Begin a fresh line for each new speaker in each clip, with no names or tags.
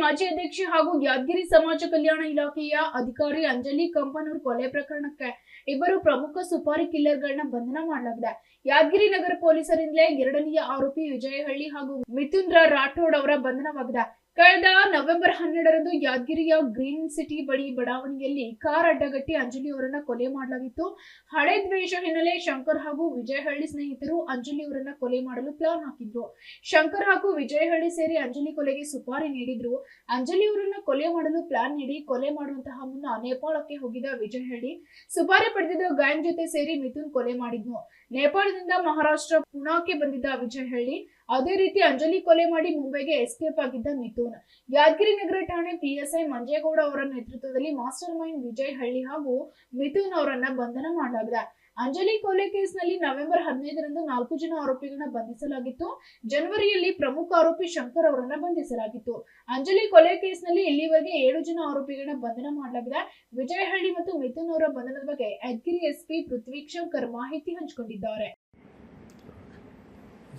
ಮಾಜಿ ಅಧ್ಯಕ್ಷೆ ಹಾಗೂ ಯಾದಗಿರಿ ಸಮಾಜ ಕಲ್ಯಾಣ ಇಲಾಖೆಯ ಅಧಿಕಾರಿ ಅಂಜಲಿ ಕಂಪನೂರ್ ಕೊಲೆ ಪ್ರಕರಣಕ್ಕೆ ಇಬ್ಬರು ಪ್ರಮುಖ ಸುಪಾರಿ ಕಿಲ್ಲರ್ಗಳನ್ನ ಬಂಧನ ಮಾಡಲಾಗಿದೆ. ಯಾದಗಿರಿ ನಗರ ಪೊಲೀಸರಿಂದಲೇ ಎರಡನೆಯ ಆರೋಪಿ ವಿಜಯಹಳ್ಳಿ ಹಾಗೂ ಮಿಥುನ್ ರಾಠೋಡ್ ಅವರ ಬಂಧನವಾಗಿದೆ. ಕಳೆದ ನವೆಂಬರ್ ಹನ್ನೆರಡರಂದು ಯಾದಗಿರಿಯ ಗ್ರೀನ್ ಸಿಟಿ ಬಳಿ ಬಡಾವಣೆಯಲ್ಲಿ ಕಾರ್ ಅಡ್ಡಗಟ್ಟಿ ಅಂಜಲಿ ಅವರನ್ನ ಕೊಲೆ ಮಾಡಲಾಗಿತ್ತು. ಹಳೆ ದ್ವೇಷ ಹಿನ್ನೆಲೆ ಶಂಕರ್ ಹಾಗೂ ವಿಜಯಹಳ್ಳಿ ಸ್ನೇಹಿತರು ಅಂಜಲಿ ಅವರನ್ನ ಕೊಲೆ ಮಾಡಲು ಪ್ಲಾನ್ ಹಾಕಿದ್ರು. ಶಂಕರ್ ಹಾಗೂ ವಿಜಯಹಳ್ಳಿ ಸೇರಿ ಅಂಜಲಿ ಕೊಲೆಗೆ ಸುಪಾರಿ ನೀಡಿದ್ರು. ಅಂಜಲಿ ಅವರನ್ನ ಕೊಲೆ ಮಾಡಲು ಪ್ಲಾನ್ ನೀಡಿ ಕೊಲೆ ಮಾಡುವಂತಹ ಮುನ್ನ ನೇಪಾಳಕ್ಕೆ ಹೋಗಿದ್ದ ವಿಜಯಹಳ್ಳಿ ಸುಪಾರಿ ಪಡೆದಿದ್ದ ಗ್ಯಾಂಗ್ ಜೊತೆ ಸೇರಿ ಮಿಥುನ್ ಕೊಲೆ ಮಾಡಿದ್ನು. ನೇಪಾಳದಿಂದ ಮಹಾರಾಷ್ಟ್ರ ಪುಣಾಕ್ಕೆ ಬಂದಿದ್ದ ವಿಜಯಹಳ್ಳಿ ಅದೇ ರೀತಿ ಅಂಜಲಿ ಕೊಲೆ ಮಾಡಿ ಮುಂಬೈಗೆ ಎಸ್ಕೇಪ್ ಆಗಿದ್ದ ಮಿಥುನ್. ಯಾದಗಿರಿ ನಗರ ಠಾಣೆ ಪಿಎಸ್ಐ ಮಂಜೇಗೌಡ ಅವರ ನೇತೃತ್ವದಲ್ಲಿ ಮಾಸ್ಟರ್ ಮೈಂಡ್ ವಿಜಯ್ ಹಳ್ಳಿ ಹಾಗೂ ಮಿಥುನ್ ಅವರನ್ನ ಬಂಧನ ಮಾಡಲಾಗಿದೆ. ಅಂಜಲಿ ಕೊಲೆ ಕೇಸ್ನಲ್ಲಿ ನವೆಂಬರ್ ಹದಿನೈದರಂದು ನಾಲ್ಕು ಜನ ಆರೋಪಿಗಳನ್ನ ಬಂಧಿಸಲಾಗಿತ್ತು. ಜನವರಿಯಲ್ಲಿ ಪ್ರಮುಖ ಆರೋಪಿ ಶಂಕರ್ ಅವರನ್ನ ಬಂಧಿಸಲಾಗಿತ್ತು. ಅಂಜಲಿ ಕೊಲೆ ಕೇಸ್ನಲ್ಲಿ ಇಲ್ಲಿವರೆಗೆ ಏಳು ಜನ ಆರೋಪಿಗಳನ್ನ ಬಂಧನ ಮಾಡಲಾಗಿದೆ. ವಿಜಯ್ ಹಳ್ಳಿ ಮತ್ತು ಮಿಥುನ್ ಅವರ ಬಂಧನದ ಬಗ್ಗೆ ಯಾದಗಿರಿ ಎಸ್ಪಿ ಪೃಥ್ವಿ ಶಂಕರ್ ಮಾಹಿತಿ ಹಂಚಿಕೊಂಡಿದ್ದಾರೆ.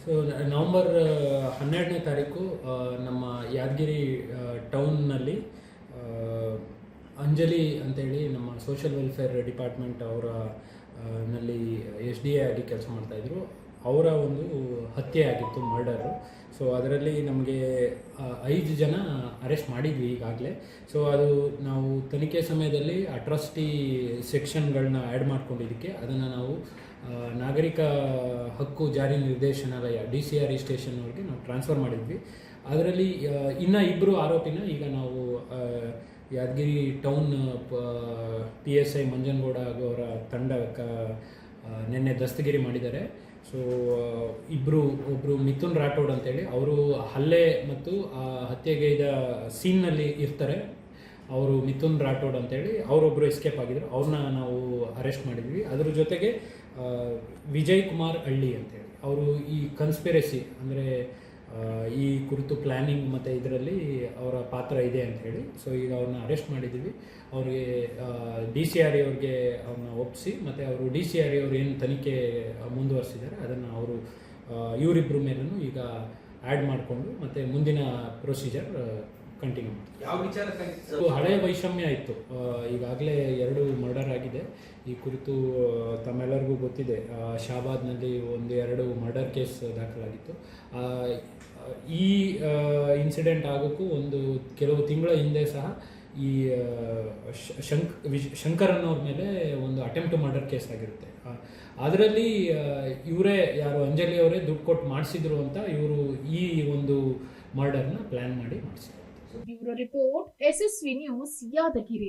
ಸೊ ನವಂಬರ್ ಹನ್ನೆರಡನೇ ತಾರೀಕು ನಮ್ಮ ಯಾದಗಿರಿ ಟೌನ್ನಲ್ಲಿ ಅಂಜಲಿ ಅಂತೇಳಿ ನಮ್ಮ ಸೋಷಿಯಲ್ ವೆಲ್ಫೇರ್ ಡಿಪಾರ್ಟ್ಮೆಂಟ್ ಅವರ ನಲ್ಲಿ ಎಸ್ ಡಿ ಎ ಆಗಿ ಕೆಲಸ ಮಾಡ್ತಾಯಿದ್ರು ಅವರ ಒಂದು ಹತ್ಯೆ ಆಗಿತ್ತು ಮರ್ಡರು ಸೊ ಅದರಲ್ಲಿ ನಮಗೆ ಐದು ಜನ ಅರೆಸ್ಟ್ ಮಾಡಿದ್ವಿ ಈಗಾಗಲೇ. ಸೊ ಅದು ನಾವು ತನಿಖೆ ಸಮಯದಲ್ಲಿ ಅಟ್ರಾಸಿಟಿ ಸೆಕ್ಷನ್ಗಳನ್ನ ಆ್ಯಡ್ ಮಾಡ್ಕೊಂಡಿದ್ದಕ್ಕೆ, ಅದನ್ನು ನಾವು ನಾಗರಿಕ ಹಕ್ಕು ಜಾರಿ ನಿರ್ದೇಶನಾಲಯ, ಡಿ ಸಿ ಆರ್ ಇ ಸ್ಟೇಷನ್ವರೆಗೆ ನಾವು ಟ್ರಾನ್ಸ್ಫರ್ ಮಾಡಿದ್ವಿ. ಅದರಲ್ಲಿ ಇನ್ನು ಇಬ್ಬರು ಆರೋಪಿನ ಈಗ ನಾವು Yadgiri town P S I Manjanagouda ಹಾಗೂ ಅವರ ತಂಡ ಕ ನಿನ್ನೆ ದಸ್ತಗಿರಿ ಮಾಡಿದ್ದಾರೆ. ಸೊ ಇಬ್ಬರು ಒಬ್ಬರು ಮಿಥುನ್ ರಾಠೋಡ್ ಅಂತೇಳಿ, ಅವರು ಹಲ್ಲೆ ಮತ್ತು ಹತ್ಯೆಗೈದ ಸೀನ್ನಲ್ಲಿ ಇರ್ತಾರೆ. ಅವರು ಮಿಥುನ್ ರಾಠೋಡ್ ಅಂತೇಳಿ ಅವರೊಬ್ಬರು ಎಸ್ಕೇಪ್ ಆಗಿದ್ರು. ಅವ್ರನ್ನ ನಾವು ಅರೆಸ್ಟ್ ಮಾಡಿದ್ವಿ. ಅದ್ರ ಜೊತೆಗೆ ವಿಜಯ್ ಕುಮಾರ್ ಹಳ್ಳಿ ಅಂತೇಳಿ. ಅವರು ಈ ಕನ್ಸ್ಪಿರಸಿ ಅಂದರೆ ಈ ಕುರಿತು ಪ್ಲ್ಯಾನಿಂಗ್ ಮತ್ತು ಇದರಲ್ಲಿ ಅವರ ಪಾತ್ರ ಇದೆ ಅಂತ ಹೇಳಿ ಸೊ ಈಗ ಅವ್ರನ್ನ ಅರೆಸ್ಟ್ ಮಾಡಿದ್ದೀವಿ ಅವ್ರಿಗೆ ಡಿ ಸಿ ಆರ್ ಅವ್ರಿಗೆ ಅವ್ರನ್ನ ಒಪ್ಪಿಸಿ ಮತ್ತು ಅವರು ಡಿ ಸಿ ಆರ್ ಅವ್ರು ಏನು ತನಿಖೆ ಮುಂದುವರಿಸಿದ್ದಾರೆ ಅದನ್ನು ಅವರು ಇವರಿಬ್ಬರ ಮೇಲೂ ಈಗ ಆ್ಯಡ್ ಮಾಡಿಕೊಂಡು, ಮತ್ತು ಮುಂದಿನ ಪ್ರೊಸೀಜರ್ ಕಂಟಿನ್ಯೂ ಮಾಡ್ತೀವಿ
ಯಾವ ವಿಚಾರಕ್ಕಾಗಿ
ಹಳೆ ವೈಷಮ್ಯ ಇತ್ತು ಈಗಾಗಲೇ ಎರಡು ಮರ್ಡರ್ ಆಗಿದೆ. ಈ ಕುರಿತು ತಮ್ಮೆಲ್ಲರಿಗೂ ಗೊತ್ತಿದೆ. ಶಹಾಬಾದ್ನಲ್ಲಿ ಶಾಬಾದ್ನಲ್ಲಿ ಒಂದು ಎರಡು ಮರ್ಡರ್ ಕೇಸ್ ದಾಖಲಾಗಿತ್ತು. ಈ ಇನ್ಸಿಡೆಂಟ್ ಆಗೋಕ್ಕೂ ಒಂದು ಕೆಲವು ತಿಂಗಳ ಹಿಂದೆ ಸಹ ಈ ಶಂಕ್ ವಿಶ್ ಶಂಕರ್ ಅನ್ನೋರ ಮೇಲೆ ಒಂದು ಅಟೆಂಪ್ಟ್ ಮರ್ಡರ್ ಕೇಸ್ ಆಗಿರುತ್ತೆ. ಅದರಲ್ಲಿ ಇವರೇ ಯಾರು ಅಂಜಲಿ ಅವರೇ ದುಡ್ಡು ಕೊಟ್ಟು ಮಾಡಿಸಿದ್ರು ಅಂತ ಇವರು ಈ ಒಂದು ಮರ್ಡರ್ನ ಪ್ಲ್ಯಾನ್ ಮಾಡಿ ಮಾಡಿಸಿದ್ರು.
Bureau report SSV news Yadgiri